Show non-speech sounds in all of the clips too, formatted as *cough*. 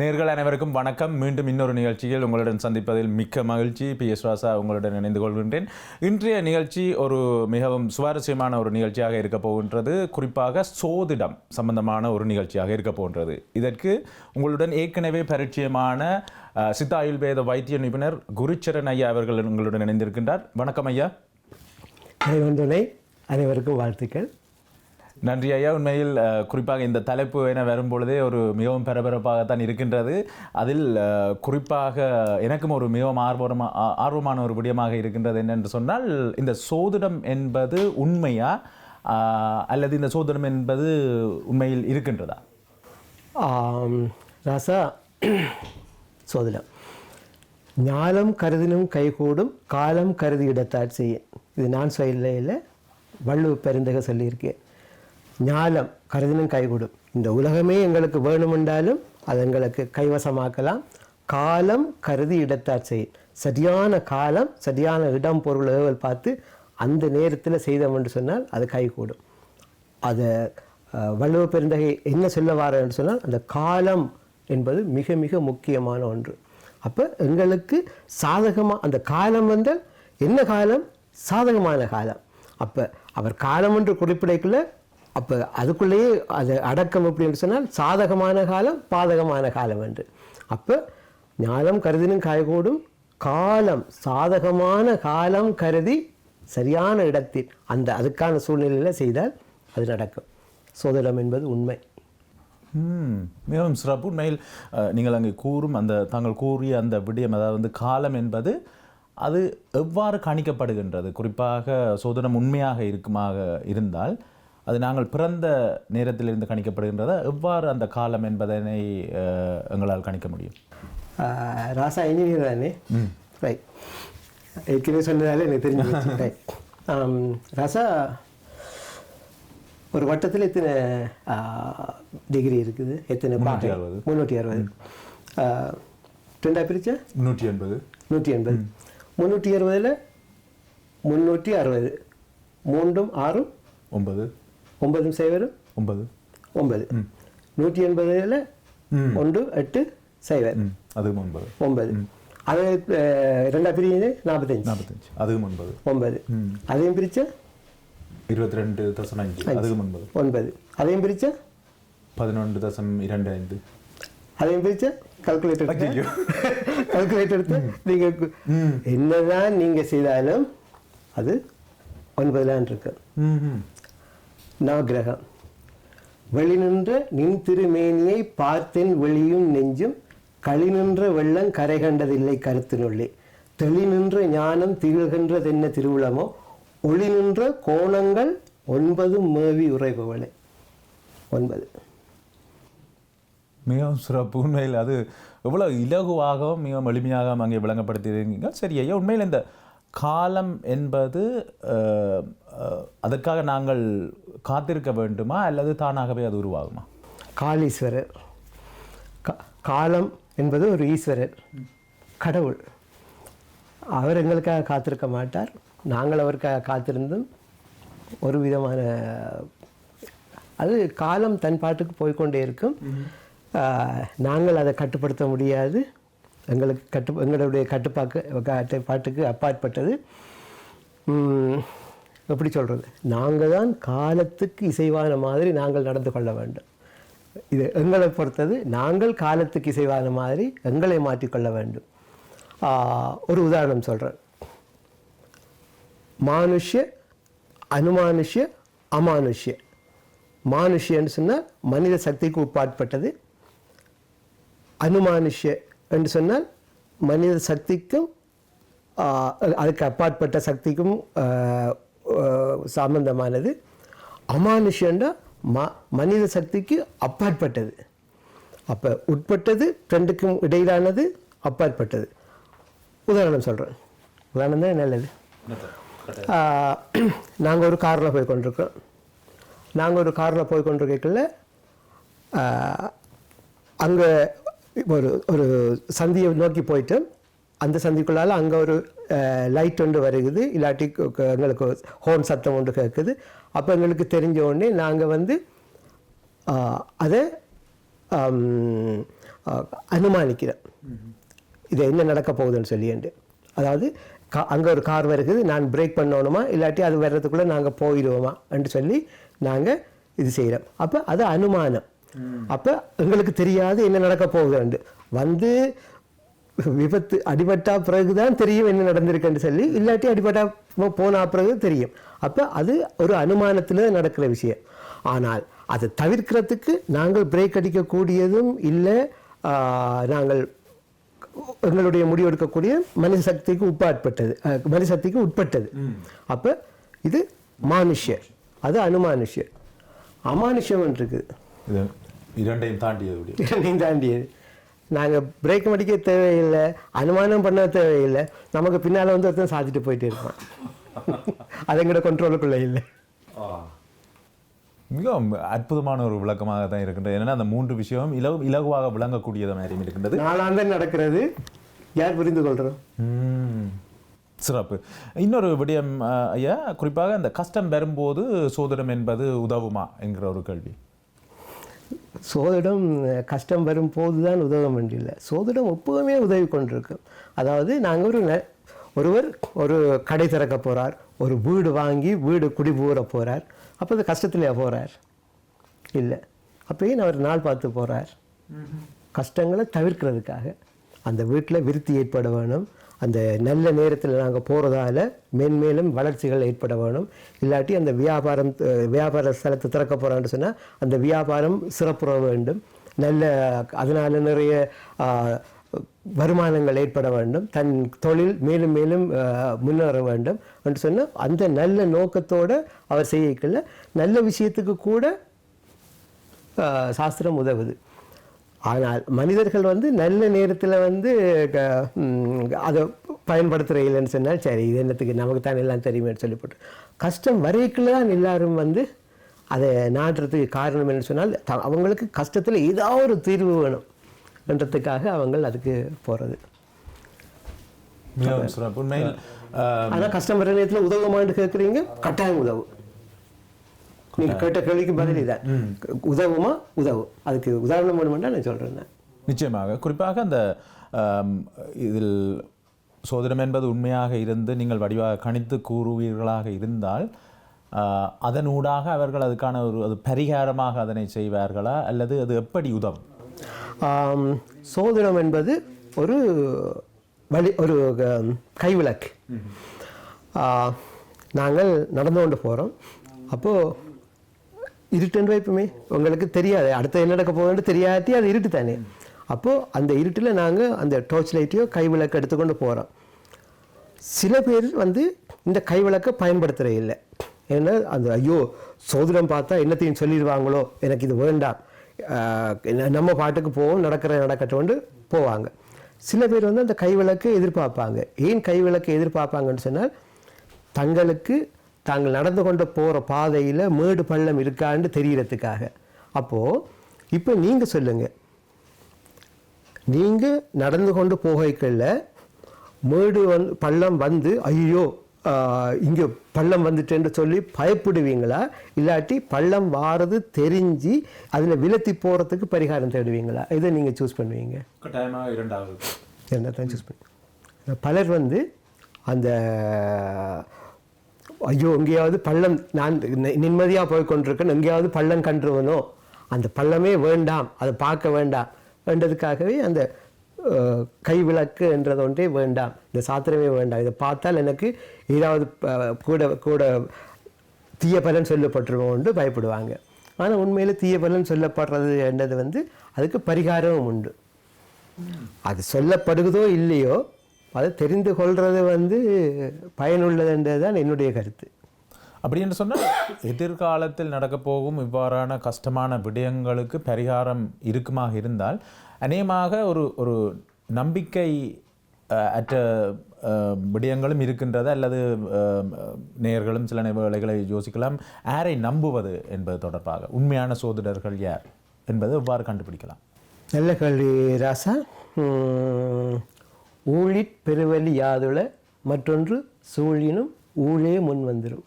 நேர்கள் அனைவருக்கும் வணக்கம். மீண்டும் இன்னொரு நிகழ்ச்சியில் உங்களுடன் சந்திப்பதில் மிக்க மகிழ்ச்சி. பி. எஸ். வாசா உங்களுடன் இணைந்து கொள்கின்றேன். இன்றைய நிகழ்ச்சி ஒரு மிகவும் சுவாரஸ்யமான ஒரு நிகழ்ச்சியாக இருக்க போகின்றது. குறிப்பாக சோதிடம் சம்பந்தமான ஒரு நிகழ்ச்சியாக இருக்க போகின்றது. இதற்கு உங்களுடன் ஏற்கனவே பரிச்சயமான சித்த ஆயுர்வேத வைத்திய நிபுணர் குருச்சரன் ஐயா அவர்கள் உங்களுடன் இணைந்திருக்கின்றார். வணக்கம் ஐயா. துணை. அனைவருக்கும் வாழ்த்துக்கள். நன்றி ஐயா. உண்மையில் குறிப்பாக இந்த தலைப்பு என வரும்பொழுதே ஒரு மிகவும் பரபரப்பாகத்தான் இருக்கின்றது. அதில் குறிப்பாக எனக்கும் ஒரு மிகவும் ஆர்வமாக ஆர்வமான ஒரு விடயமாக இருக்கின்றது என்னென்று சொன்னால் இந்த சோதிடம் என்பது உண்மையா? அல்லது இந்த சோதிடம் என்பது உண்மையில் இருக்கின்றதா? ராசா சோதனம் ஞாலம் கருதினும் கைகூடும் காலம் கருதி இடத்தால் செய்ய. இது நான் சொல்லையில் வள்ளுவ பெருந்தக சொல்லியிருக்கேன் ஞாலம் கருதினும் கைகூடும். இந்த உலகமே எங்களுக்கு வேணுமென்றாலும் அது எங்களுக்கு கைவசமாக்கலாம். காலம் கருதி இடத்தார் செய் சரியான காலம் சரியான இடம் பொருள் ஏவல் பார்த்து அந்த நேரத்தில் செய்தோம் என்று சொன்னால் அது கைகூடும். அதை வள்ளுவ பெருந்தகை என்ன சொல்ல வாரன்னு சொன்னால் அந்த காலம் என்பது மிக மிக முக்கியமான ஒன்று. அப்போ எங்களுக்கு சாதகமாக அந்த காலம் வந்தால் என்ன காலம்? சாதகமான காலம். அப்போ அவர் காலம் என்று குறிப்பிடைக்குள்ள அப்போ அதுக்குள்ளேயே அது அடக்கம் அப்படின்னு சொன்னால் சாதகமான காலம் பாதகமான காலம் என்று. அப்போ ஞானம் கருதினும் காய்கூடும் காலம் சாதகமான காலம் கருதி சரியான இடத்தில் அந்த அதுக்கான சூழ்நிலையில் செய்தால் அது நடக்கும். சோதனம் என்பது உண்மை. ம் மிகவும் சிறப்பு. உண்மையில் நீங்கள் அங்கே கூறும் அந்த தாங்கள் கூறிய அந்த விடயம் அதாவது வந்து காலம் என்பது அது எவ்வாறு கணிக்கப்படுகின்றது? குறிப்பாக சோதனம் உண்மையாக இருக்குமாக இருந்தால் அது நாங்கள் பிறந்த நேரத்திலிருந்து கணிக்கப்படுகின்றதா எவ்வாறு அந்த காலம் என்பதனை எங்களால் கணிக்க முடியும்? ராசா இன்ஜினியர் தானே? ரைட் ஏற்கனவே சொன்னதால எனக்கு தெரிஞ்சு ரைட் *laughs* ராசா ஒரு வட்டத்தில் எத்தனை டிகிரி இருக்குது? எத்தனை முன்னூற்றி. முந்நூற்றி அறுபது. ரெண்டா பிரிச்சா? நூற்றி எண்பது. நூற்றி எண்பது. முந்நூற்றி அறுபதில் முந்நூற்றி அறுபது. மூன்றும் ஆறும் ஒன்பது. ஒன்பதும் சைவரும் ஒன்பது. ஒன்பது. நூற்றி எண்பதில். ஒன்று எட்டு சைவர் அதுவும் ஒன்பது. ஒன்பது. அது அஹ், ரெண்டா பிரிஞ்சு நாற்பத்தஞ்சு. நாற்பத்தஞ்சு. அதுவும் ஒன்பது. ஒன்பது. அதையும் பிரிச்சா? இருபத்தி ரெண்டு தசம் அஞ்சு அதுவும் ஒன்பது. ஒன்பது. அதையும் பிரிச்சா? பதினொன்று தசம் இரண்டு ஐந்து. அதையும் பிரிச்சா? கால்குலேட்டர். கால்குலேட்டர் எடுத்து? நீங்க கு- என்னதான் நீங்க செய்தாலும் அது ஒன்பதுலான் இருக்கு. நவகிரகம் வெளி நின்ற நின் திருமேனியை பார்த்தென் வெளியும் நெஞ்சும் களி நின்ற வெள்ளம் கரை கண்டதில்லை கருத்தினுள்ளே. தெளி நின்ற ஞானம் திகழ்கின்றதென்ன திருவுளமோ ஒளி நின்ற கோணங்கள் ஒன்பது மேவி உரைபவளே ஒன்பது. மிகவும் சிறப்பு. உண்மையில் அது எவ்வளோ இலகுவாகவும் மிகவும் எளிமையாகவும் அங்கே விளங்கப்படுத்தியிருக்கீங்க சரி ஐயா உண்மையில் இந்த காலம் என்பது அதற்காக நாங்கள் காத்திருக்க வேண்டுமா அல்லது தானாகவே அது உருவாகுமா? காலீஸ்வரர் காலம் என்பது ஒரு ஈஸ்வரர் கடவுள். அவர் எங்களுக்காக காத்திருக்க மாட்டார். நாங்கள் அவருக்காக காத்திருந்தும் ஒரு விதமான அது காலம் தன் பாட்டுக்கு போய்க்கொண்டே இருக்கும். நாங்கள் அதை கட்டுப்படுத்த முடியாது. எங்களுக்கு கட்டு எங்களுடைய கட்டுப்பாக்கு கட்டுப்பாட்டுக்கு அப்பாற்பட்டது. எப்படி சொல்கிறது நாங்கள் தான் காலத்துக்கு இசைவான மாதிரி நாங்கள் நடந்து கொள்ள வேண்டும். இது எங்களை பொறுத்தது நாங்கள் காலத்துக்கு இசைவான மாதிரி எங்களை மாற்றிக்கொள்ள வேண்டும். ஒரு உதாரணம் சொல்கிறேன் மானுஷ்ய அனுமானுஷ்ய அமானுஷ்ய. மானுஷ்யன்னு சொன்னால் மனித சக்திக்கு உட்பாட்பட்டது அனுமானுஷ்ய என்று சொன்னால் மனித சக்திக்கும் அதுக்கு அப்பாற்பட்ட சக்திக்கும் சம்பந்தமானது. அமானுஷ்யண்டா ம மனித சக்திக்கு அப்பாற்பட்டது. அப்போ உட்பட்டது ரெண்டுக்கும் இடையிலானது அப்பாற்பட்டது. உதாரணம் சொல்கிறேன் உதாரணம் தான் நல்லது? *clears throat* நாங்கள் ஒரு காரில் போய் கொண்டிருக்கோம் நாங்கள் ஒரு காரில் போய் கொண்டிருக்கல அங்கே ஒரு ஒரு சந்தியை நோக்கி போயிட்டு அந்த சந்திக்குள்ளால அங்கே ஒரு லைட் ஒன்று வருகுது. இல்லாட்டி எங்களுக்கு ஹோன் சத்தம் ஒன்று கேட்குது. அப்போ எங்களுக்கு தெரிஞ்ச உடனே நாங்கள் வந்து அதை அனுமானிக்கிறேன் இது என்ன நடக்க போகுதுன்னு சொல்லிட்டு அதாவது கா அங்கே ஒரு கார் வருகுது. நான் பிரேக் பண்ணணுமா? இல்லாட்டி அது வர்றதுக்குள்ளே நாங்கள் போயிடுவோமா? என்று சொல்லி நாங்கள் இது செய்கிறோம். அப்போ அது அனுமானம். அப்போ எங்களுக்கு தெரியாது என்ன நடக்க போகுதுண்டு வந்து விபத்து அடிபட்டா பிறகுதான் தெரியும் என்ன நடந்திருக்குன்னு சொல்லி இல்லாட்டி அடிபட்டா போனா பிறகு தெரியும். அப்போ அது ஒரு அனுமானத்தில் நடக்கிற விஷயம். ஆனால் அதை தவிர்க்கிறதுக்கு நாங்கள் பிரேக் அடிக்கக்கூடியதும் இல்லை நாங்கள் எங்களுடைய முடிவெடுக்கக்கூடிய மனித சக்திக்கு உட்பாட்பட்டது மனித சக்திக்கு உட்பட்டது. அப்போ இது மானுஷ்யர் அது அனுமானுஷ்யர் அமானுஷ்யம் இருக்குது. இரண்டையும் தாண்டியது இரண்டையும் தாண்டியது. நாங்கள் பிரேக் அடிக்க தேவையில்லை அனுமானம் பண்ண தேவையில்லை. நமக்கு பின்னால் வந்து ஒருத்தன் சாத்திட்டு போயிட்டே இருப்பான். அது எங்களோட கண்ட்ரோலுக்குள்ளே இல்லை. மிகவும் அற்புதமான ஒரு விளக்கமாக தான் இருக்கின்றது. ஏன்னா அந்த மூன்று விஷயம் இலகு இலகுவாக விளங்கக்கூடியது மாதிரியும் இருக்கின்றது. நாளாந்தம் நடக்கிறது. யார் புரிந்து கொள்கிறோம். சிறப்பு. இன்னொரு விடயம் ஐயா குறிப்பாக அந்த கஷ்டம் வரும்போது சோதனம் என்பது உதவுமா என்கிற ஒரு கேள்வி. சோதிடம் கஷ்டம் வரும்போது தான் உதவ வேண்டியில்லை சோதிடம் எப்பவுமே உதவி கொண்டிருக்கும் அதாவது நாங்கள் ஒரு ஒருவர் ஒரு கடை திறக்க போகிறார் ஒரு வீடு வாங்கி வீடு குடிபுற போகிறார் அப்போ அது கஷ்டத்துலையா போகிறார் இல்லை. அப்பயும் அவர் நாள் பார்த்து போகிறார் கஷ்டங்களை தவிர்க்கிறதுக்காக அந்த வீட்டில் விருத்தி ஏற்பட வேணும். அந்த நல்ல நேரத்தில் நாங்கள் போகிறதால மேன்மேலும் வளர்ச்சிகள் ஏற்பட வேணும். இல்லாட்டி அந்த வியாபாரம் வியாபார ஸ்தலத்தை திறக்க போகிறான்னு சொன்னால் அந்த வியாபாரம் சிறப்புற வேண்டும். நல்ல அதனால் நிறைய வருமானங்கள் ஏற்பட வேண்டும். தன் தொழில் மேலும் மேலும் முன்னேற வேண்டும் என்று சொன்னால் அந்த நல்ல நோக்கத்தோடு அவர் செய்யக்கல நல்ல விஷயத்துக்கு கூட சாஸ்திரம் உதவுது. ஆனால் மனிதர்கள் வந்து நல்ல நேரத்தில் வந்து அதை பயன்படுத்துகிற இல்லைன்னு சொன்னால் சரி இது என்னத்துக்கு நமக்கு தான் எல்லாம் தெரியுமேன்னு சொல்லி போட்டு கஷ்டம் வரைக்குள்ள தான் எல்லாரும் வந்து அதை நாடுறதுக்கு காரணம் என்ன சொன்னால் த- அவங்களுக்கு கஷ்டத்தில் ஏதாவது ஒரு தீர்வு வேணும் என்றதுக்காக அவங்க அதுக்கு போகிறது ஆனால் கஷ்டம் வர நேரத்தில் உதவுமான்னு கேட்குறீங்க கட்டாயம் உதவும். நீங்கள் கேட்ட கேள்விக்கு பதில் இதான். உதவுமா? உதவும் அதுக்கு உதாரணம் வேணுமெண்டா நான் சொல்கிறேன் நிச்சயமாக. குறிப்பாக அந்த இதில் சோதனம் என்பது உண்மையாக இருந்து நீங்கள் வடிவாக கணித்து கூறுவீர்களாக இருந்தால் அதனூடாக அவர்கள் அதுக்கான ஒரு அது பரிகாரமாக அதனை செய்வார்களா? அல்லது அது எப்படி உதவும்? ஆம், சோதிடம் என்பது ஒரு வழி ஒரு கைவிளக்கு. நாங்கள் நடந்து கொண்டு போகிறோம் அப்போது இருட்டுன்ற எப்பவுமே உங்களுக்கு தெரியாது. அடுத்து என்ன நடக்க போகுதுன்னு தெரியாட்டி அது இருட்டு தானே. அப்போது அந்த இருட்டில் நாங்கள் அந்த டார்ச் லைட்டையோ கைவிளக்கு எடுத்துக்கொண்டு போகிறோம் சில பேர் வந்து இந்த கைவிளக்கை பயன்படுத்துகிற இல்லை. ஏன்னா அந்த ஐயோ சோதனம் பார்த்தா என்னத்தையும் சொல்லிடுவாங்களோ? எனக்கு இது வேண்டாம். நம்ம பாட்டுக்கு போவோம் நடக்கிற நடக்கட்டோண்டு போவாங்க. சில பேர் வந்து அந்த கைவிளக்கை எதிர்பார்ப்பாங்க. ஏன் கைவிளக்கை எதிர்பார்ப்பாங்கன்னு சொன்னால் தங்களுக்கு தாங்கள் நடந்து கொண்டு போகிற பாதையில் மேடு பள்ளம் இருக்கான்னு தெரியறதுக்காக. அப்போது இப்போ நீங்கள் சொல்லுங்கள் நீங்கள் நடந்து கொண்டு போகைக்குள்ள மேடு வந்து பள்ளம் வந்து ஐயோ இங்கே பள்ளம் வந்துட்டேன்னு சொல்லி பயப்படுவீங்களா? இல்லாட்டி பள்ளம் வாரது தெரிஞ்சு அதில் விலத்தி போகிறதுக்கு பரிகாரம் தேடுவீங்களா? இதை நீங்கள் சூஸ் பண்ணுவீங்க. கட்டாயமாக இரண்டாவது. என்ன தான் சூஸ் பண்ணி. பலர் வந்து அந்த ஐயோ எங்கேயாவது பள்ளம் நான் நிம்மதியாக போய் கொண்டிருக்கேன் எங்கேயாவது பள்ளம் கன்றுவனோ? அந்த பள்ளமே வேண்டாம் அதை பார்க்க வேண்டாம் வேண்டதுக்காகவே அந்த கை கைவிளக்கு என்றது ஒன்றே வேண்டாம். இந்த சாத்திரமே வேண்டாம். இதை பார்த்தால் எனக்கு ஏதாவது கூட கூட தீய பலன் சொல்லப்பட்டுருவோம்னு பயப்படுவாங்க. ஆனால் உண்மையில் தீய பலன் சொல்லப்படுறது என்றது வந்து அதுக்கு பரிகாரமும் உண்டு. அது சொல்லப்படுகிறதோ இல்லையோ அதை தெரிந்து கொள்வது வந்து பயனுள்ளதுன்றது தான் என்னுடைய கருத்து. அப்படி என்று சொன்னால் எதிர்காலத்தில் நடக்கப் போகும் இவ்வாறான கஷ்டமான விடயங்களுக்கு பரிகாரம் இருக்குமாக இருந்தால் அநேகமாக ஒரு ஒரு நம்பிக்கை அற்ற விடயங்களும் இருக்கின்றது. அல்லது நேயர்களும் சில வேளைகளை யோசிக்கலாம். யாரை நம்புவது என்பது தொடர்பாக உண்மையான சோதிடர்கள் யார் என்பதை எவ்வாறு கண்டுபிடிக்கலாம்? நல்ல கேள்வி ராசா. ஊழிற் பெருவலி யாதுள மற்றொன்று சூழினும் ஊழே முன் வந்துடும்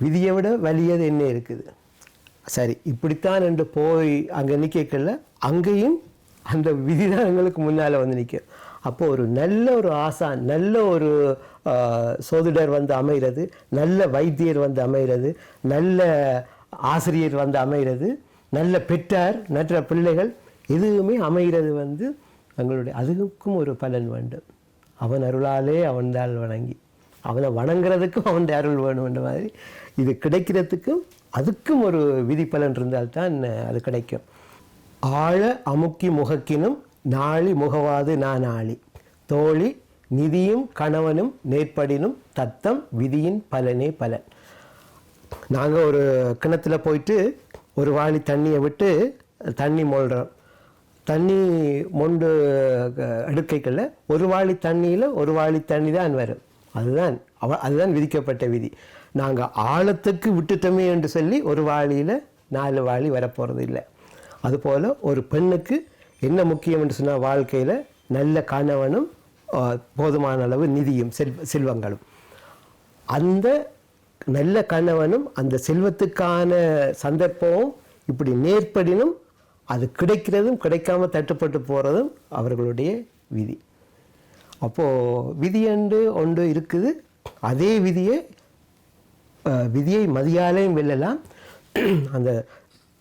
விதியை விட வலியது என்ன இருக்குது? சரி இப்படித்தான் என்று போய் அங்கே நிற்கல அங்கேயும் அந்த விதி தான் எங்களுக்கு முன்னால் வந்து நிற்கும் அப்போது ஒரு நல்ல ஒரு ஆசான் நல்ல ஒரு சோதிடர் வந்து அமைகிறது நல்ல வைத்தியர் வந்து அமைகிறது நல்ல ஆசிரியர் வந்து அமைகிறது நல்ல பெற்றார் நல்ல பிள்ளைகள் எதுவுமே அமைகிறது வந்து தங்களுடைய அதுக்கும் ஒரு பலன் வேண்டும். அவன் அருளாலே அவன்தால் வணங்கி. அவனை வணங்குறதுக்கும் அவன் அருள் வேணும்ன்ற மாதிரி. இது கிடைக்கிறதுக்கும் அதுக்கும் ஒரு விதி பலன் இருந்தால்தான் அது கிடைக்கும். ஆழ அமுக்கி முகக்கினும் நாளி முகவாது நான் ஆளி தோழி நிதியும் கணவனும் நேர்ப்படினும் தத்தம் விதியின் பலனே பலன். நாங்கள் ஒரு கிணத்துல போயிட்டு ஒரு வாளி தண்ணியை விட்டு தண்ணி மொழ்கிறோம் தண்ணி மொண்டு அடுக்கைகளில் ஒரு வாளி தண்ணியில் ஒரு வாளி தண்ணி தான் வரும். அதுதான் அவ அதுதான் விதிக்கப்பட்ட விதி. நாங்கள் ஆழத்துக்கு விட்டுட்டோமே என்று சொல்லி ஒரு வாளியில் நாலு வாளி வரப்போகிறது இல்லை. அதுபோல் ஒரு பெண்ணுக்கு என்ன முக்கியம் என்று சொன்னால் வாழ்க்கையில் நல்ல கணவனும் போதுமான அளவு நிதியும் செல் செல்வங்களும். அந்த நல்ல கணவனும் அந்த செல்வத்துக்கான சந்தர்ப்பமும் இப்படி நேர்படினும் அது கிடைக்கிறதும் கிடைக்காம தட்டுப்பட்டு போகிறதும் அவர்களுடைய விதி. அப்போது விதி என்று ஒன்று இருக்குது. அதே விதியை விதியை மதியாலையும் வெல்லலாம். அந்த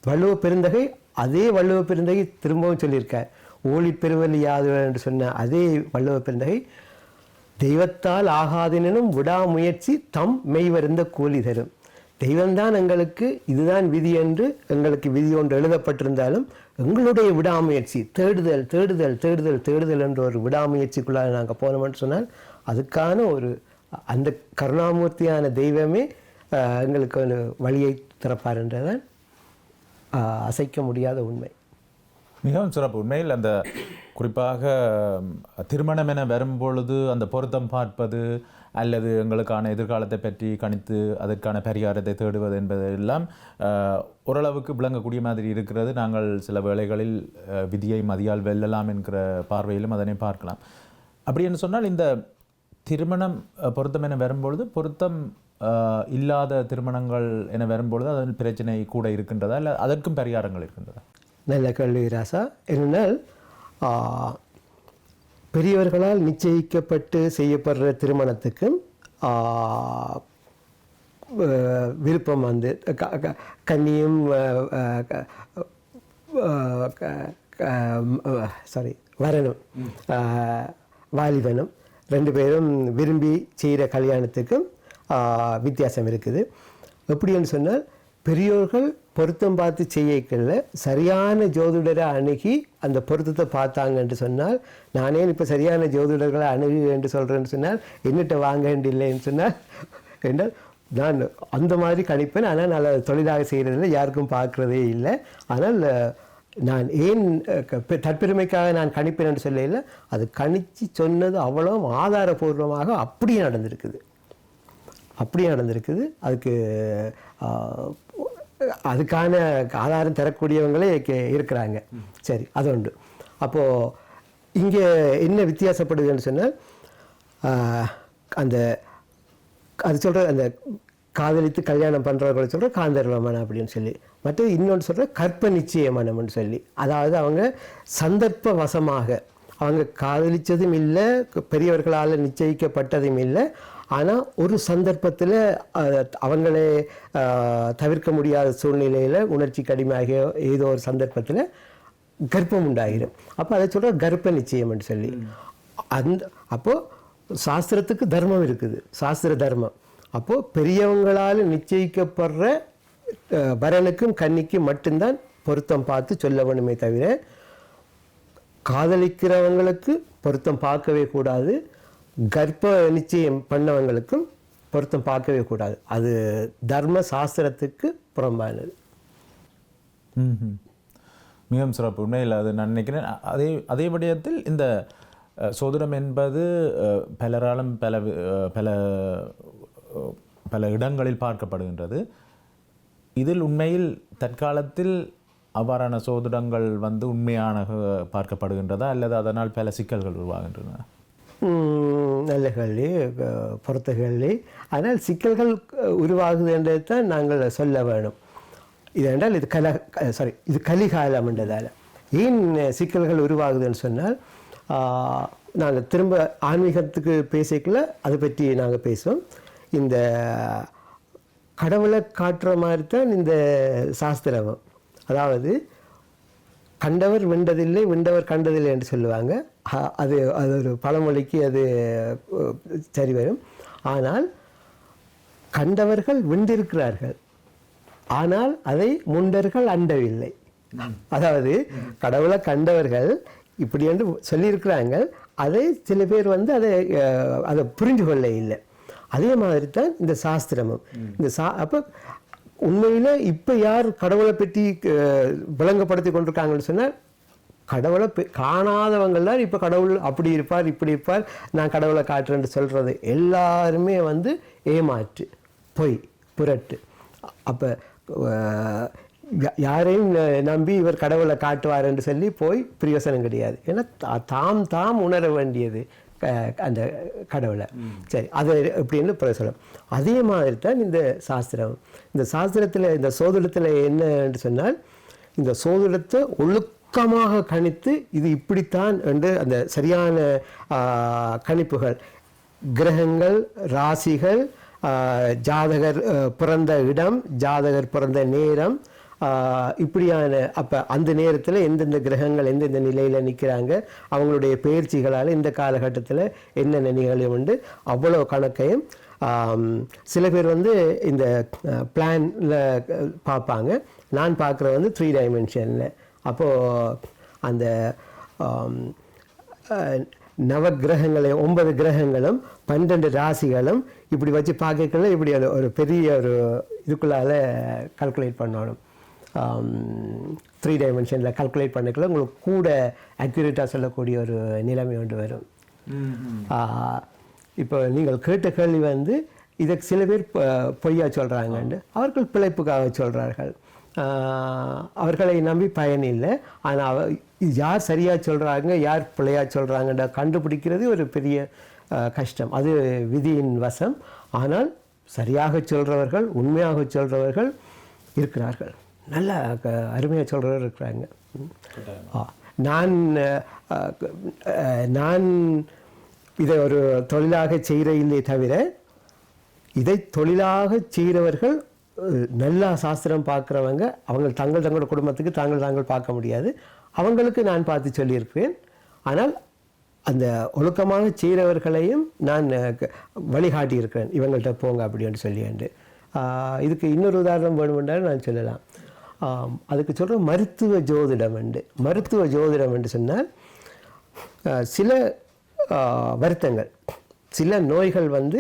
வள்ளுவ பெருந்தகை அதே வள்ளுவ பெருந்தகை திரும்பவும் சொல்லியிருக்கார். ஊழி பெருவல் யாது என்று சொன்ன அதே வள்ளுவ பெருந்தகை தெய்வத்தால் ஆகாதெனும் விடாமுயற்சி தம் மெய்வருந்த கூலி தரும். தெய்வம்தான் எங்களுக்கு இதுதான் விதி என்று எங்களுக்கு விதி ஒன்று எழுதப்பட்டிருந்தாலும் எங்களுடைய விடாமுயற்சி தேடுதல் தேடுதல் தேடுதல் தேடுதல் என்ற ஒரு விடாமுயற்சிக்குள்ளாக நாங்கள் போனோம்னு சொன்னால் அதுக்கான ஒரு அந்த கருணாமூர்த்தியான தெய்வமே எங்களுக்கு ஒரு வழியை திறப்பார் என்றதான் அசைக்க முடியாத உண்மை. மிகவும் சிறப்பு. உண்மையில் அந்த குறிப்பாக திருமணம் என வரும்பொழுது அந்த பொருத்தம் பார்ப்பது அல்லது எங்களுக்கான எதிர்காலத்தை பற்றி கணித்து அதற்கான பரிகாரத்தை தேடுவது என்பதெல்லாம் ஓரளவுக்கு விளங்கக்கூடிய மாதிரி இருக்கிறது. நாங்கள் சில வேளைகளில் விதியை மதியால் வெல்லலாம் என்கிற பார்வையிலும் அதனை பார்க்கலாம். அப்படி என்று சொன்னால் இந்த திருமணம் பொருத்தம் என வரும்பொழுது பொருத்தம் இல்லாத திருமணங்கள் என வரும்பொழுது அதன் பிரச்சனை கூட இருக்கின்றதா? இல்லை அதற்கும் பரிகாரங்கள் இருக்கின்றதா? நல்ல கேள்வி ராசா. என்னென்னால் பெரியவர்களால் நிச்சயிக்கப்பட்டு செய்யப்படுற திருமணத்துக்கும் விருப்பம் வந்து கன்னியும் சாரி வரணும். வாலிபனும் ரெண்டு பேரும் விரும்பி செய்கிற கல்யாணத்துக்கும் வித்தியாசம் இருக்குது. எப்படின்னு சொன்னால் பெரியோர்கள் பொருத்தம் பார்த்து செய்யக்கல சரியான ஜோதிடரை அணுகி அந்த பொருத்தத்தை பார்த்தாங்கன்னு சொன்னால் நானே இப்போ சரியான ஜோதிடர்களை அணுகு என்று சொல்கிறேன்னு சொன்னால் என்னட்ட வாங்க இல்லைன்னு சொன்னால் என்றால் நான் அந்த மாதிரி கணிப்பேன். ஆனால் நான் தொழிலாக செய்கிறதில்ல யாருக்கும் பார்க்குறதே இல்லை. ஆனால் நான் ஏன் க- பெ- தற்பெருமைக்காக நான் கணிப்பேன் என்று சொல்லல அது கணிச்சு சொன்னது அவ்வளோ ஆதாரபூர்வமாக அப்படியே நடந்திருக்குது. அப்படியே நடந்திருக்குது. அதுக்கு அதுக்கான ஆதாரம் தரக்கூடியவங்களே கே- இருக்கிறாங்க. சரி அது உண்டு. அப்போது இங்கே என்ன வித்தியாசப்படுதுன்னு சொன்னால் அந்த அது சொல்கிற அந்த காதலித்து கல்யாணம் பண்ணுறவர்களை சொல்கிற காந்தர்வ மனம் அப்படின்னு சொல்லி. மற்ற இன்னொன்று சொல்கிற கற்ப நிச்சய மனம்னு சொல்லி. அதாவது அவங்க சந்தர்ப்ப வசமாக அவங்க காதலிச்சதும் இல்லை பெரியவர்களால் நிச்சயிக்கப்பட்டதும் இல்லை ஆனால் ஒரு சந்தர்ப்பத்தில் அவங்களே தவிர்க்க முடியாத சூழ்நிலையில் உணர்ச்சி கடுமையாகிய ஏதோ ஒரு சந்தர்ப்பத்தில் கர்ப்பம் உண்டாகிடும் அப்போ அதை சொல்கிற கர்ப்ப நிச்சயம்னு சொல்லி. அந்த அப்போது சாஸ்திரத்துக்கு தர்மம் இருக்குது. சாஸ்திர தர்மம். அப்போது பெரியவங்களால் நிச்சயிக்கப்படுற வரனுக்கும் கன்னிக்கும் மட்டும்தான் பொருத்தம் பார்த்து சொல்ல வேணுமே தவிர காதலிக்கிறவங்களுக்கு பொருத்தம் பார்க்கவே கூடாது. கர்ப்ப நிச்சயம் பண்ணவங்களுக்கும் பொருத்தம் பார்க்கவே கூடாது. அது தர்ம சாஸ்திரத்துக்கு புறம்பானது. மிகவும் சிறப்பு. உண்மையில் அது நான் நினைக்கிறேன். அதே அதே இந்த அஹ், சோதிடம் என்பது பலராலும் பல பல பல இடங்களில் பார்க்கப்படுகின்றது. இதில் உண்மையில் தற்காலத்தில் அவ்வாறான சோதிடங்கள் வந்து உண்மையான பார்க்கப்படுகின்றதா அல்லது அதனால் பல சிக்கல்கள் உருவாகின்றன? நல்ல கேள்வி அஹ், பொறுத்த கேள்வி. ஆனால் சிக்கல்கள் உருவாகுது என்றதை தான் நாங்கள் சொல்ல வேணும். இது என்றால் இது கல சாரி இது கலிகாலம் என்றதால். ஏன் சிக்கல்கள் உருவாகுதுன்னு சொன்னால் நாங்கள் திரும்ப ஆன்மீகத்துக்கு பேசிக்கல அதை பற்றி நாங்கள் பேசுவோம். இந்த கடவுளை காட்டுற மாதிரி தான் இந்த சாஸ்திரம். அதாவது கண்டவர் விண்டதில்லை விண்டவர் கண்டதில்லை என்று சொல்லுவாங்க. அது அது ஒரு பழமொழிக்கு அது சரி வரும். ஆனால் கண்டவர்கள் விண்டிருக்கிறார்கள். ஆனால் அதை முண்டர்கள் அண்டவில்லை. அதாவது கடவுளை கண்டவர்கள் இப்படி என்று சொல்லியிருக்கிறாங்க. அதை சில பேர் வந்து அதை அதை புரிந்து கொள்ள இல்லை. அதே மாதிரி தான் இந்த சாஸ்திரமும். இந்த சா அப்போ உண்மையில் இப்போ யார் கடவுளை பற்றி விளங்கப்படுத்தி கொண்டிருக்காங்கன்னு சொன்னால் கடவுளை காணாதவங்கள் தான் இப்போ கடவுள் அப்படி இருப்பார் இப்படி இருப்பார் நான் கடவுளை காட்டுறேன்னு சொல்கிறது எல்லாருமே வந்து ஏமாற்று பொய் புரட்டு. அப்போ யாரையும் நம்பி இவர் கடவுளை காட்டுவார் என்று சொல்லி போய் பிரயோசனம் கிடையாது. ஏன்னா தா- தாம் தாம் உணர வேண்டியது க- அந்த கடவுளை. சரி அது எப்படின்னு பிரயோசனம். அதே மாதிரி தான் இந்த சாஸ்திரம். இந்த சாஸ்திரத்தில் இந்த சோதிடத்தில் என்ன என்று சொன்னால் இந்த சோதிடத்தை ஒழுக்கமாக கணித்து இது இப்படித்தான் என்று அந்த சரியான கணிப்புகள். கிரகங்கள் ராசிகள் ஜாதகர் பிறந்த இடம் ஜாதகர் பிறந்த நேரம் இப்படியான அப்போ அந்த நேரத்தில் எந்தெந்த கிரகங்கள் எந்தெந்த நிலையில் நிற்கிறாங்க அவங்களுடைய பயிற்சிகளால் இந்த காலகட்டத்தில் என்னென்ன நிகழ்வு உண்டு அவ்வளோ கணக்கையும் சில பேர் வந்து இந்த பிளானில் பார்ப்பாங்க. நான் பார்க்குறது வந்து த்ரீ டைமென்ஷனில் அப்போது அந்த நவக்கிரகங்களை ஒன்பது கிரகங்களும் பன்னெண்டு ராசிகளும் இப்படி வச்சு பார்க்கல இப்படி ஒரு ஒரு பெரிய ஒரு இதுக்குள்ளால கால்குலேட் பண்ணணும். த்ரீ டைமென்ஷனில் கால்குலேட் பண்ணக்குள்ள உங்களுக்கு கூட அக்யூரேட்டாக சொல்லக்கூடிய ஒரு நிலைமை ஒன்று வரும். இப்போ நீங்கள் கேட்ட கேள்வி வந்து இதை சில பேர் பொ- பொய்யா சொல்கிறாங்கன்னு அவர்கள் பிழைப்புக்காக சொல்கிறார்கள் அவர்களை நம்பி பயன் இல்லை ஆனால் யார் சரியாக சொல்கிறாங்க யார் பிழையா சொல்கிறாங்கன்ற கண்டுபிடிக்கிறது ஒரு பெரிய கஷ்டம். அது விதியின் வசம். ஆனால் சரியாக சொல்கிறவர்கள் உண்மையாக சொல்கிறவர்கள் இருக்கிறார்கள். நல்ல அருமையாக சொல்கிறவர் இருக்கிறாங்க. நான் நான் இதை ஒரு தொழிலாக செய்கிற இல்லை தவிர இதை தொழிலாக செய்கிறவர்கள் நல்லா சாஸ்திரம் பார்க்குறவங்க அவங்க தங்கள் தங்களோட குடும்பத்துக்கு தாங்கள் தாங்கள் பார்க்க முடியாது. அவங்களுக்கு நான் பார்த்து சொல்லியிருக்கிறேன் ஆனால் அந்த ஒழுக்கமாக செய்கிறவர்களையும் நான் வழிகாட்டியிருக்கிறேன் க- வழிகாட்டி இருக்கிறேன் இவங்கள்ட்ட போங்க அப்படின்னு சொல்லியாண்டு இதுக்கு இன்னொரு உதாரணம் வேணுமென்றால் நான் சொல்லலாம். அதுக்கு சொல்கிற மருத்துவ ஜோதிடம் உண்டு மருத்துவ ஜோதிடம் என்று சொன்னால் சில வருத்தங்கள். சில நோய்கள் வந்து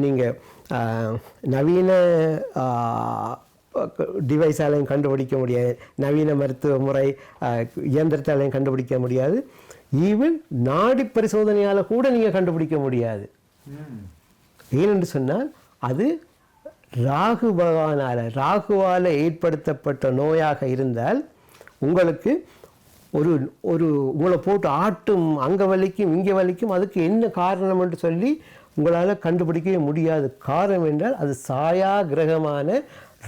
நீங்கள் நவீன டிவைஸாலையும் கண்டுபிடிக்க முடியாது. நவீன மருத்துவ முறை இயந்திரத்தாலையும் கண்டுபிடிக்க முடியாது. ஈவன் நாடி பரிசோதனையால் கூட நீங்கள் கண்டுபிடிக்க முடியாது. ஏனென்று சொன்னால் அது ராகு பகவானால் ராகுவால் ஏற்படுத்தப்பட்ட நோயாக இருந்தால் உங்களுக்கு ஒரு ஒரு உங்களை போட்டு ஆட்டும் அங்கே வலிக்கும் இங்கே வலிக்கும் அதுக்கு என்ன காரணம் என்று சொல்லி உங்களால் கண்டுபிடிக்கவே முடியாது. காரணம் என்றால் அது சாயா கிரகமான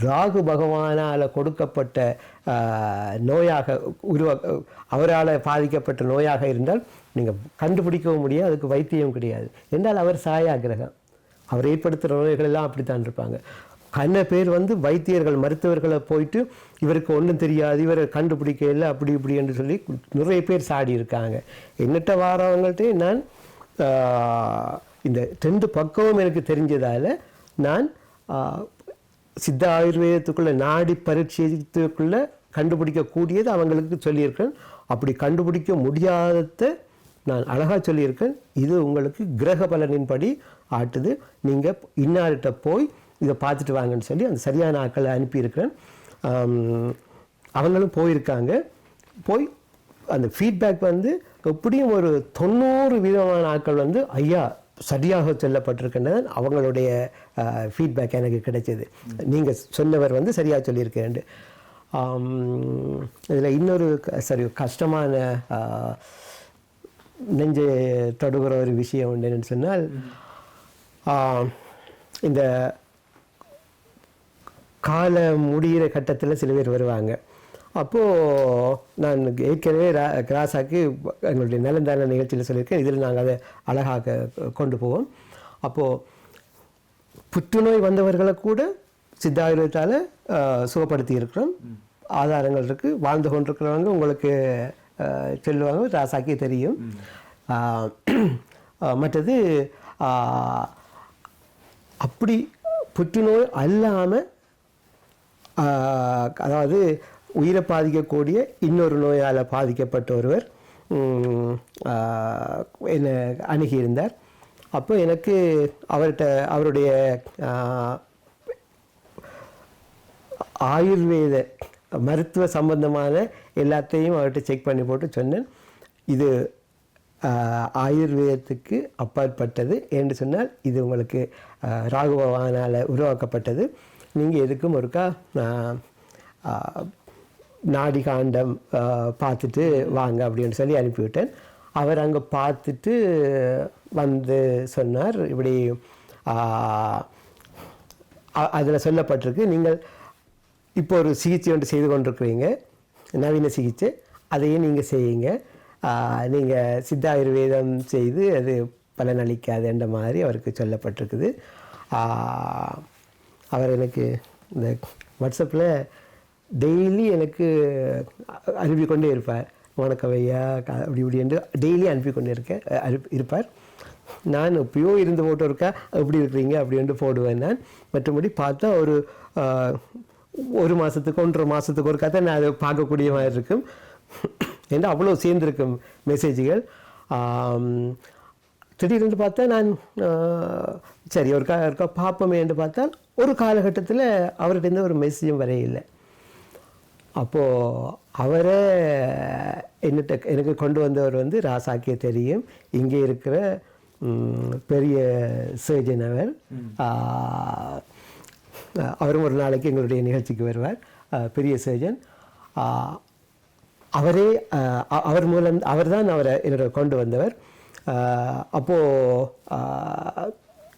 ராகு பகவானால் கொடுக்கப்பட்ட நோயாக உருவா அவரால் பாதிக்கப்பட்ட நோயாக இருந்தால் நீங்கள் கண்டுபிடிக்கவும் முடியாது அதுக்கு வைத்தியம் கிடையாது. என்றால் அவர் சாயா கிரகம். அவர் ஏற்படுத்துகிற நோய்கள் எல்லாம் அப்படித்தான் இருப்பாங்க. கண்ண பேர் வந்து வைத்தியர்கள் மருத்துவர்களை போயிட்டு இவருக்கு ஒன்றும் தெரியாது இவரை கண்டுபிடிக்க இல்லை அப்படி இப்படி என்று சொல்லி நிறைய பேர் சாடி இருக்காங்க என்னட்ட வாரவங்கள்ட்டே நான் இந்த ரெண்டு பக்கமும் எனக்கு தெரிஞ்சதால் நான் சித்த ஆயுர்வேதத்துக்குள்ளே நாடி பரீட்சத்துக்குள்ளே கண்டுபிடிக்கக்கூடியது அவங்களுக்கு சொல்லியிருக்கேன். அப்படி கண்டுபிடிக்க முடியாததை நான் அழகாக சொல்லியிருக்கேன். இது உங்களுக்கு கிரக பலனின்படி ஆட்டுது. நீங்கள் இன்னார்கிட்ட போய் இதை பார்த்துட்டு வாங்கன்னு சொல்லி அந்த சரியான ஆட்களை அனுப்பியிருக்கிறேன். அவங்களும் போயிருக்காங்க. போய் அந்த ஃபீட்பேக் வந்து எப்படியும் ஒரு தொண்ணூறு விதமான ஆட்கள் வந்து ஐயா சரியாக சொல்லப்பட்டிருக்கின்றது அவங்களுடைய ஃபீட்பேக் எனக்கு கிடைச்சது. நீங்கள் சொன்னவர் வந்து சரியாக சொல்லியிருக்கேன் இதில் இன்னொரு க- சரி கஷ்டமான நெஞ்சு தொடுகிற ஒரு விஷயம் உண்டு சொன்னால் இந்த காலம் முடிகிற கட்டத்தில் சில பேர் வருவாங்க. அப்போது நான் ஏற்கனவே ரா- ராசாக்கு எங்களுடைய நலந்தான நிகழ்ச்சியில் சொல்லியிருக்கேன். இதில் நாங்கள் அதை அழகாக கொண்டு போவோம். அப்போது புற்றுநோய் வந்தவர்களை கூட சித்தாயுதத்தால் சுகப்படுத்தி இருக்கிறோம். ஆதாரங்கள் இருக்குது வாழ்ந்து கொண்டிருக்கிறவங்க உங்களுக்கு சொல்லுவாங்க. ராசாக்கே தெரியும். மற்றது அப்படி புற்றுநோய் அல்லாமல் அதாவது உயிரை பாதிக்கக்கூடிய இன்னொரு நோயால் பாதிக்கப்பட்ட ஒருவர் என்னை அணுகியிருந்தார். அப்போ எனக்கு அவர்கிட்ட அவருடைய ஆயுர்வேத மருத்துவ சம்பந்தமான எல்லாத்தையும் அவர்கிட்ட செக் பண்ணி போட்டு சொன்னேன். இது ஆயுர்வேதத்துக்கு அப்பாற்பட்டது என்று சொன்னால் இது உங்களுக்கு ராகுபவானால் உருவாக்கப்பட்டது. நீங்கள் எதுக்கும் ஒருக்கா நாடி காண்டம் பார்த்துட்டு வாங்க அப்படின்னு சொல்லி அனுப்பிவிட்டேன். அவர் அங்கே பார்த்துட்டு வந்து சொன்னார் இப்படி அதில் சொல்லப்பட்டிருக்கு நீங்கள் இப்போ ஒரு சிகிச்சை ஒன்று செய்து கொண்டிருக்கிறீங்க நவீன சிகிச்சை அதையும் நீங்கள் செய்யுங்க. நீங்கள் சித்த ஆயுர்வேதம் செய்து அது பலனளிக்காதுன்ற மாதிரி அவருக்கு சொல்லப்பட்டிருக்குது. அவர் எனக்கு இந்த வாட்ஸ்அப்பில் டெய்லி எனக்கு அனுப்பிக்கொண்டே அனுப்பி கொண்டே இருப்பார். வணக்கம் ஐயா க- அப்படி இப்படி என்று டெய்லி அனுப்பி கொண்டே இருக்க அனுப்பி இருப்பார். நான் எப்பயோ இருந்து ஃபோட்டோ இருக்கா? எப்படி இருக்கிறீங்க? அப்படின்ட்டு போடுவேன் நான். மற்றபடி பார்த்தா ஒரு ஒரு மாதத்துக்கு ஒன்றரை மாதத்துக்கு ஒரு கதை நான் அதை பார்க்கக்கூடிய மாதிரி இருக்கும். ஏன்னா அவ்வளோ சேர்ந்துருக்கும் மெசேஜ்கள் திடீர்னு பார்த்தா நான் சரி ஒரு கா இருக்கா பார்ப்போமே என்று பார்த்தால் ஒரு காலகட்டத்தில் அவர்கிட்ட ஒரு மெசேஜும் வரையில்லை. அப்போது அவரை என்னட்ட எனக்கு கொண்டு வந்தவர் வந்து ராசாக்கிய தெரியும். இங்கே இருக்கிற பெரிய சர்ஜன் அவர். அவரும் ஒரு நாளைக்கு எங்களுடைய நிகழ்ச்சிக்கு வருவார். பெரிய சர்ஜன் ஆஹ், அவரே அவர் மூலம் அவர்தான் அவரை என்னோட கொண்டு வந்தவர். ஆஹ், அப்போ ஆஹ்,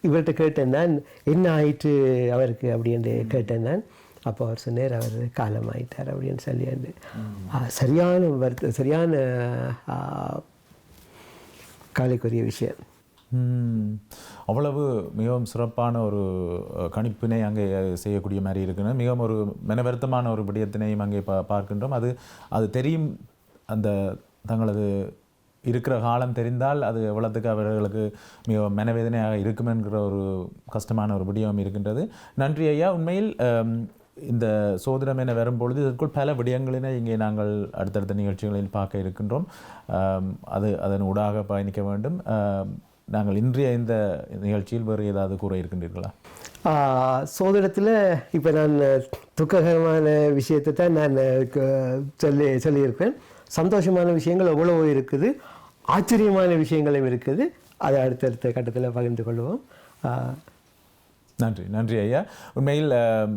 இவர்கிட்ட கேட்டேன் நான் என்ன ஆயிட்டு அவருக்கு? அப்படின்னு கேட்டேன் நான். அப்போ அவர் சொன்னார் அவர் காலமாயிட்டார் அப்படின்னு சொல்லியாண்டு. ஆஹ், சரியான வருத்த சரியான காலைக்குரிய விஷயம். அவ்வளவு மிகவும் சிறப்பான ஒரு கணிப்பினை அங்கே செய்யக்கூடிய மாதிரி இருக்குன்னு மிகவும் ஒரு மெனவருத்தமான ஒரு விடயத்தினையும் அங்கே பா பார்க்கின்றோம். அது அது தெரியும் அந்த தங்களது இருக்கிற காலம் தெரிந்தால் அது எவ்வளவுக்கு அவர்களுக்கு மிகவும் மனவேதனையாக இருக்கும் என்கிற ஒரு கஷ்டமான ஒரு விடயம் இருக்கின்றது. நன்றி ஐயா. உண்மையில் இந்த சோதனம் என வரும்பொழுது இதற்குள் பல விடயங்களினை இங்கே நாங்கள் அடுத்தடுத்த நிகழ்ச்சிகளில் பார்க்க இருக்கின்றோம். அது அதன் ஊடாக பயணிக்க வேண்டும். நாங்கள் இன்றைய இந்த நிகழ்ச்சியில் வேறு ஏதாவது கூற இருக்கின்றீர்களா? சோதனத்தில் இப்போ நான் துக்ககரமான விஷயத்தை தான் நான் க- சொல்லி சொல்லியிருப்பேன். சந்தோஷமான விஷயங்கள் எவ்வளவோ இருக்குது. ஆச்சரியமான விஷயங்களும் இருக்குது. அதை அடுத்தடுத்த கட்டத்தில் பகிர்ந்து கொள்வோம். நன்றி நன்றி ஐயா. உண்மையில்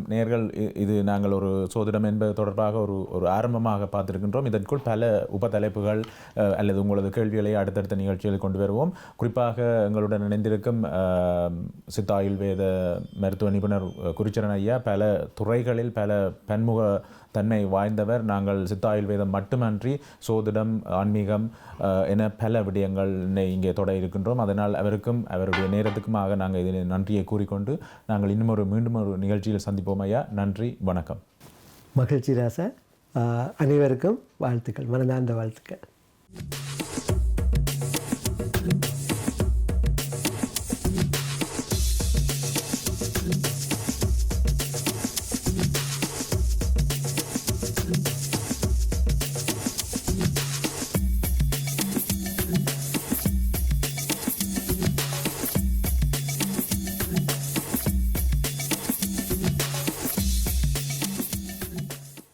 நேர்கள் இ- இது நாங்கள் ஒரு சோதிடம் என்பது தொடர்பாக ஒரு ஒரு ஆரம்பமாக பார்த்துருக்கின்றோம். இதற்குள் பல உபதலைப்புகள் அல்லது உங்களது கேள்விகளை அடுத்தடுத்த நிகழ்ச்சிகளில் கொண்டு வருவோம். குறிப்பாக எங்களுடன் இணைந்திருக்கும் அஹ், சித்த ஆயுர்வேத மருத்துவ நிபுணர் அஹ், குருச்சரன் ஐயா பல துறைகளில் பல பன்முக தன்மை வாய்ந்தவர். நாங்கள் சித்த ஆயுர்வேதம் மட்டுமன்றி சோதிடம் ஆன்மீகம் என பல விடயங்கள் இங்கே தொட இருக்கின்றோம். அதனால் அவருக்கும் அவருடைய நேரத்துக்குமாக நாங்கள் இதில் நன்றியை கூறிக்கொண்டு நாங்கள் இன்னும் ஒரு மீண்டும் ஒரு நிகழ்ச்சியில் சந்திப்போம் ஐயா. நன்றி வணக்கம். மகிழ்ச்சி ராசா. ஆஹ், அனைவருக்கும் வாழ்த்துக்கள் மனதார்ந்த வாழ்த்துக்கள்.